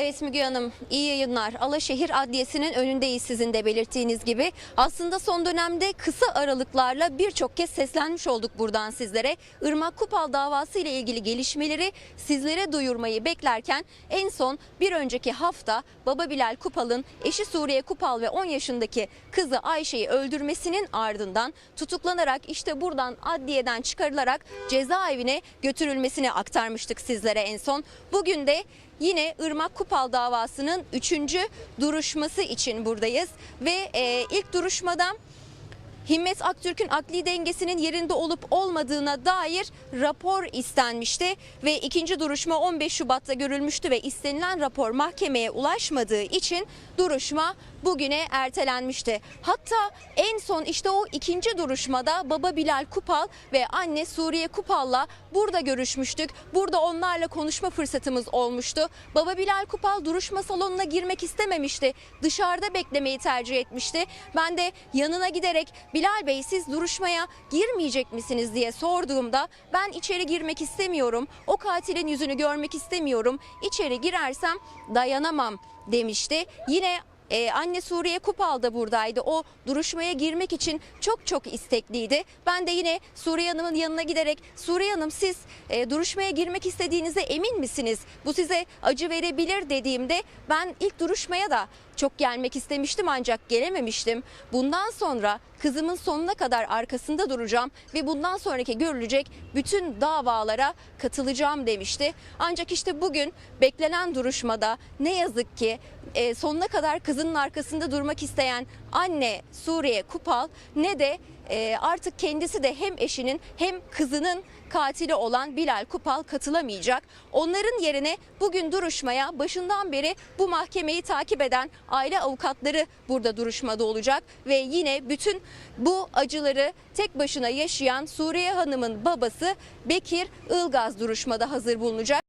Evet Müge Hanım iyi yayınlar. Alaşehir Adliyesi'nin önündeyiz sizin de belirttiğiniz gibi. Aslında son dönemde kısa aralıklarla birçok kez seslenmiş olduk buradan sizlere. Irmak Kupal davası ile ilgili gelişmeleri sizlere duyurmayı beklerken en son bir önceki hafta Baba Bilal Kupal'ın eşi Suriye Kupal ve 10 yaşındaki kızı Ayşe'yi öldürmesinin ardından tutuklanarak işte buradan adliyeden çıkarılarak cezaevine götürülmesini aktarmıştık sizlere en son. Bugün de Yine Irmak Kupal davasının 3. duruşması için buradayız ve e, ilk duruşmada Himmet Aktürk'ün akli dengesinin yerinde olup olmadığına dair rapor istenmişti ve ikinci duruşma 15 Şubat'ta görülmüştü ve istenilen rapor mahkemeye ulaşmadığı için duruşma bugüne ertelenmişti. Hatta en son işte o ikinci duruşmada baba Bilal Kupal ve anne Suriye Kupal'la burada görüşmüştük. Burada onlarla konuşma fırsatımız olmuştu. Baba Bilal Kupal duruşma salonuna girmek istememişti. Dışarıda beklemeyi tercih etmişti. Ben de yanına giderek Bilal Bey siz duruşmaya girmeyecek misiniz diye sorduğumda ben içeri girmek istemiyorum. O katilin yüzünü görmek istemiyorum. İçeri girersem dayanamam demişti. Yine ee, anne Suriye Kupal da buradaydı. O duruşmaya girmek için çok çok istekliydi. Ben de yine Suriye Hanım'ın yanına giderek Suriye Hanım siz e, duruşmaya girmek istediğinize emin misiniz? Bu size acı verebilir dediğimde ben ilk duruşmaya da çok gelmek istemiştim ancak gelememiştim. Bundan sonra kızımın sonuna kadar arkasında duracağım ve bundan sonraki görülecek bütün davalara katılacağım demişti. Ancak işte bugün beklenen duruşmada ne yazık ki e, sonuna kadar kızının arkasında durmak isteyen anne Suriye Kupal ne de e, artık kendisi de hem eşinin hem kızının katili olan Bilal Kupal katılamayacak. Onların yerine bugün duruşmaya başından beri bu mahkemeyi takip eden aile avukatları burada duruşmada olacak ve yine bütün bu acıları tek başına yaşayan Suriye Hanım'ın babası Bekir Ilgaz duruşmada hazır bulunacak.